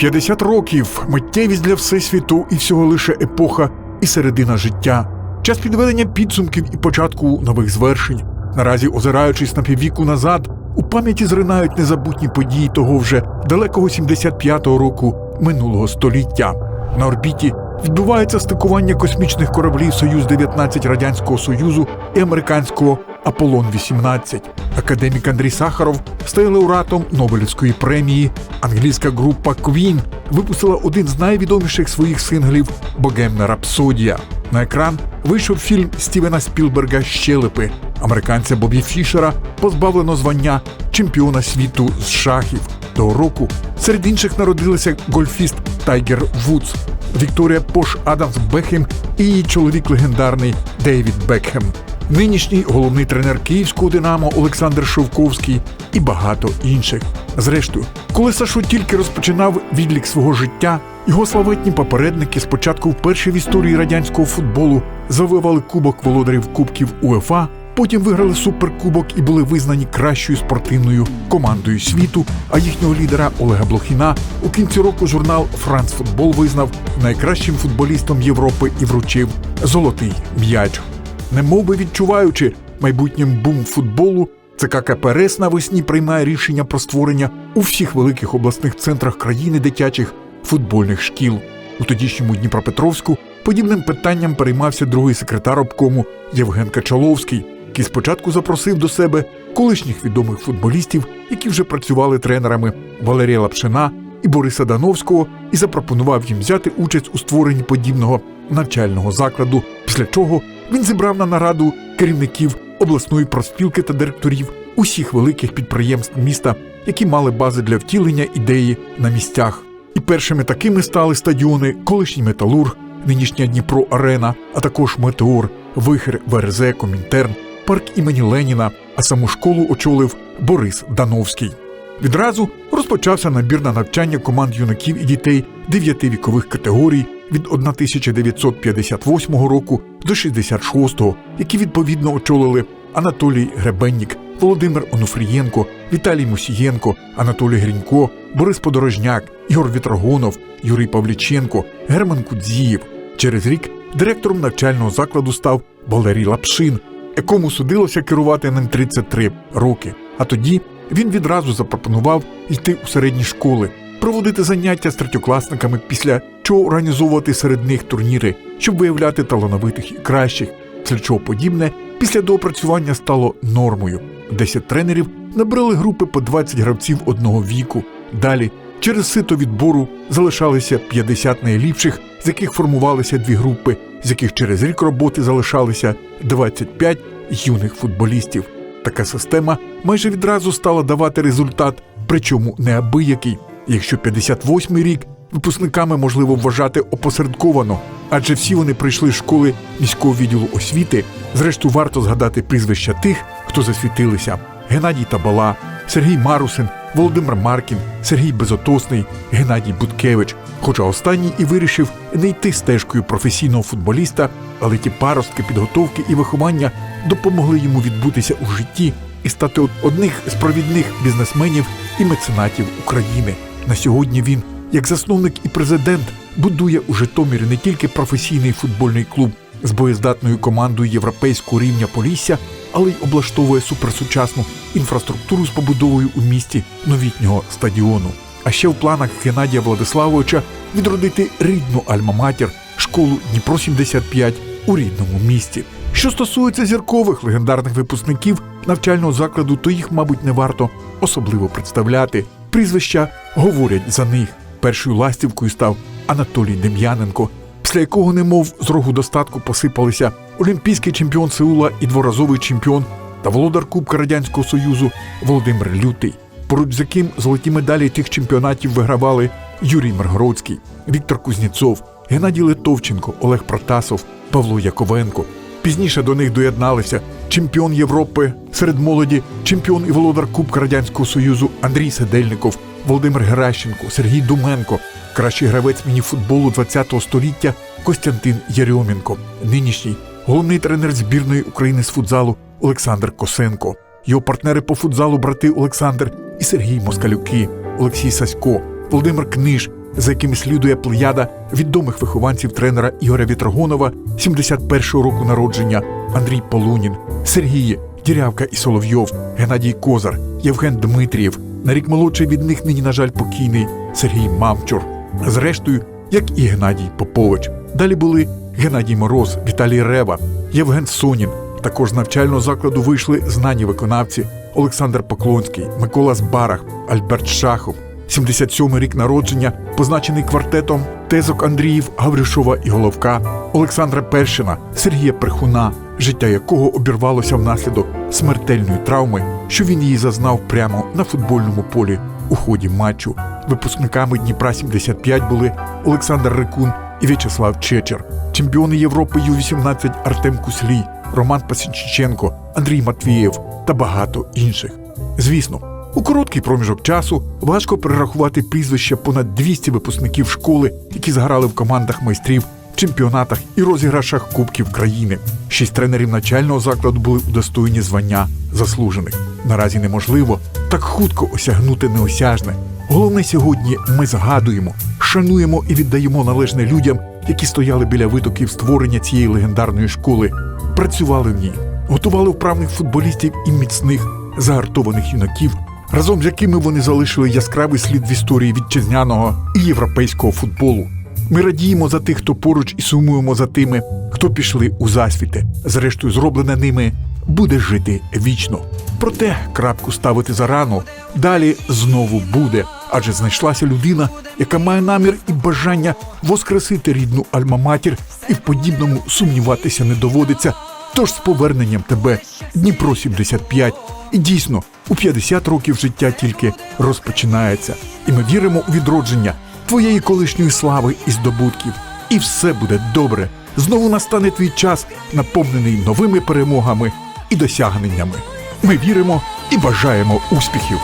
50 років миттєвість для всесвіту і всього лише епоха і середина життя. Час підведення підсумків і початку нових звершень. Наразі, озираючись на піввіку назад, у пам'яті зринають незабутні події того вже далекого 75-го року минулого століття. На орбіті відбувається стикування космічних кораблів Союз 19 Радянського Союзу і американського Аполлон 18 Академік Андрій Сахаров стає лауреатом Нобелівської премії. Англійська група Queen випустила один з найвідоміших своїх синглів Богемна Рапсодія. На екран вийшов фільм Стівена Спілберга Щелепи. Американця Бобі Фішера позбавлено звання чемпіона світу з шахів. Того року серед інших народилися гольфіст Тайгер Вудс, Вікторія Пош Адамс Бекхем і її чоловік легендарний Дейвід Бекхем, нинішній головний тренер київського Динамо Олександр Шовковський і багато інших. Зрештою, коли Сашу тільки розпочинав відлік свого життя, його славетні попередники спочатку вперше в історії радянського футболу завоювали кубок володарів Кубків УЕФА. Потім виграли суперкубок і були визнані кращою спортивною командою світу. А їхнього лідера Олега Блохіна у кінці року журнал Франц Футбол визнав найкращим футболістом Європи і вручив золотий м'яч. Немов би відчуваючи майбутнім бум футболу, ЦК КПРС навесні приймає рішення про створення у всіх великих обласних центрах країни дитячих футбольних шкіл. У тодішньому Дніпропетровську подібним питанням переймався другий секретар обкому Євген Качаловський, який спочатку запросив до себе колишніх відомих футболістів, які вже працювали тренерами Валерія Лапшина і Бориса Дановського, і запропонував їм взяти участь у створенні подібного навчального закладу. Після чого він зібрав на нараду керівників обласної проспілки та директорів усіх великих підприємств міста, які мали бази для втілення ідеї на місцях. І першими такими стали стадіони колишній металург, нинішня Дніпро Арена, а також Метеор, Вихер, ВРЗ, Комінтерн, парк імені Леніна, а саму школу очолив Борис Дановський. Відразу розпочався набір на навчання команд юнаків і дітей дев'яти вікових категорій від 1958 року до 66-го, які відповідно очолили Анатолій Гребеннік, Володимир Онуфрієнко, Віталій Мусієнко, Анатолій Грінько, Борис Подорожняк, Ігор Вітрогонов, Юрій Павліченко, Герман Кудзієв. Через рік директором навчального закладу став Валерій Лапшин, якому судилося керувати ним 33 роки. А тоді він відразу запропонував йти у середні школи, проводити заняття з третьокласниками, після чого організовувати серед них турніри, щоб виявляти талановитих і кращих. Після чого подібне після доопрацювання стало нормою. Десять тренерів набрали групи по 20 гравців одного віку. Далі через сито відбору залишалися 50 найліпших, з яких формувалися дві групи, з яких через рік роботи залишалися 25 юних футболістів. Така система майже відразу стала давати результат, причому неабиякий. Якщо 58-й рік випускниками можливо вважати опосередковано, адже всі вони прийшли з школи міського відділу освіти. Зрештою, варто згадати прізвища тих, хто засвітилися: Геннадій Табала, Сергій Марусин, Володимир Маркін, Сергій Безотосний, Геннадій Буткевич. Хоча останній і вирішив не йти стежкою професійного футболіста, але ті паростки підготовки і виховання допомогли йому відбутися у житті і стати одних з провідних бізнесменів і меценатів України. На сьогодні він, як засновник і президент, будує у Житомирі не тільки професійний футбольний клуб з боєздатною командою європейського рівня Полісся, але й облаштовує суперсучасну інфраструктуру з побудовою у місті новітнього стадіону. А ще в планах Геннадія Владиславовича відродити рідну альма-матір школу Дніпро 75 у рідному місті. Що стосується зіркових легендарних випускників навчального закладу, то їх, мабуть, не варто особливо представляти. Прізвища говорять за них. Першою ластівкою став Анатолій Дем'яненко, після якого, немов з рогу достатку, посипалися олімпійський чемпіон Сеула і дворазовий чемпіон та володар Кубка Радянського Союзу Володимир Лютий, поруч з яким золоті медалі тих чемпіонатів вигравали Юрій Миргородський, Віктор Кузнєцов, Геннадій Литовченко, Олег Протасов, Павло Яковенко. Пізніше до них доєдналися чемпіон Європи серед молоді, чемпіон і володар Кубка Радянського Союзу Андрій Седельников, Володимир Геращенко, Сергій Думенко, кращий гравець мініфутболу ХХ століття Костянтин Єрьомінко, нинішній головний тренер збірної України з футзалу Олександр Косенко, його партнери по футзалу брати Олександр і Сергій Москалюки, Олексій Сасько, Володимир Книж, за якими слідує плеяда відомих вихованців тренера Ігоря Вітрогонова 71-го року народження Андрій Полунін, Сергій Дірявка і Соловйов, Геннадій Козар, Євген Дмитрієв, на рік молодший від них нині, на жаль, покійний Сергій Мамчур. Зрештою, як і Геннадій Попович. Далі були Геннадій Мороз, Віталій Рева, Євген Сонін. Також з навчального закладу вийшли знані виконавці Олександр Поклонський, Микола Збарах, Альберт Шахов. 77-й рік народження, позначений квартетом Тезок Андріїв, Гаврюшова і Головка, Олександра Першина, Сергія Прихуна, життя якого обірвалося внаслідок смертельної травми, що він її зазнав прямо на футбольному полі у ході матчу. Випускниками Дніпра 75 були Олександр Рикун і В'ячеслав Чечер, чемпіони Європи Ю-18 Артем Куслій, Роман Пасічиченко, Андрій Матвієв та багато інших. Звісно, у короткий проміжок часу важко перерахувати прізвища понад 200 випускників школи, які зграли в командах майстрів, чемпіонатах і розіграшах Кубків країни. Шість тренерів начального закладу були удостоєні звання заслужених. Наразі неможливо так хутко осягнути неосяжне. Головне сьогодні ми згадуємо, шануємо і віддаємо належне людям, які стояли біля витоків створення цієї легендарної школи, працювали в ній, готували вправних футболістів і міцних загартованих юнаків, разом з якими вони залишили яскравий слід в історії вітчизняного і європейського футболу. Ми радіємо за тих, хто поруч, і сумуємо за тими, хто пішли у засвіти. Зрештою, зроблене ними буде жити вічно. Проте крапку ставити зарано далі знову буде, адже знайшлася людина, яка має намір і бажання воскресити рідну альма-матір, і в подібному сумніватися не доводиться. Тож з поверненням тебе Дніпро 75. І дійсно, у 50 років життя тільки розпочинається, і ми віримо у відродження твоєї колишньої слави і здобутків. І все буде добре. Знову настане твій час, наповнений новими перемогами і досягненнями. Ми віримо і бажаємо успіхів.